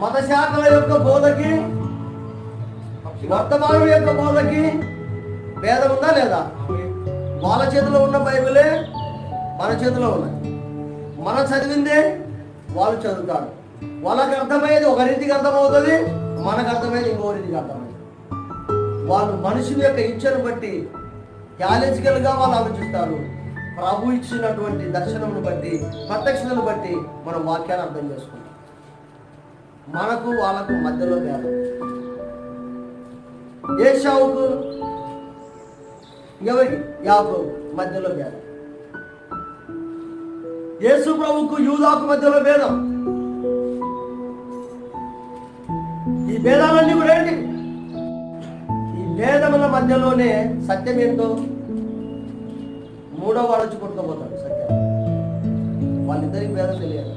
మత శాఖల యొక్క బోధకి వర్తమానం యొక్క బోధకి భేదం ఉందా లేదా? వాళ్ళ చేతిలో ఉన్న బైబిలే మన చేతిలో ఉన్నది మనం చదివిందే వాళ్ళు చదువుతారు. వాళ్ళకి అర్థమయ్యేది ఒక రీతికి అర్థమవుతుంది మనకు అర్థమయ్యేది ఇంకో రీతికి అర్థమవుతుంది. వాళ్ళు మనుషుల యొక్క ఇచ్చను బట్టి గా వాళ్ళు ఆలోచిస్తారు. ప్రభు ఇచ్చినటువంటి దర్శనమును బట్టి ప్రత్యక్షతను బట్టి మనం వాక్యాన్ని అర్థం చేసుకుంటాం. మనకు వాళ్ళకు మధ్యలో భేదం ఏషావుకు ఎవరి యాకు మధ్యలో భేదం యేసు ప్రభుకు యూదాకు మధ్యలో భేదం. ఈ భేదాలన్నీ కూడా ఏంటి? ఈ భేదముల మధ్యలోనే సత్యం ఏంటో మూడో వాడు వచ్చి కొట్టుకోపోతాడు సత్యం. వాళ్ళిద్దరికి భేదం తెలియదు.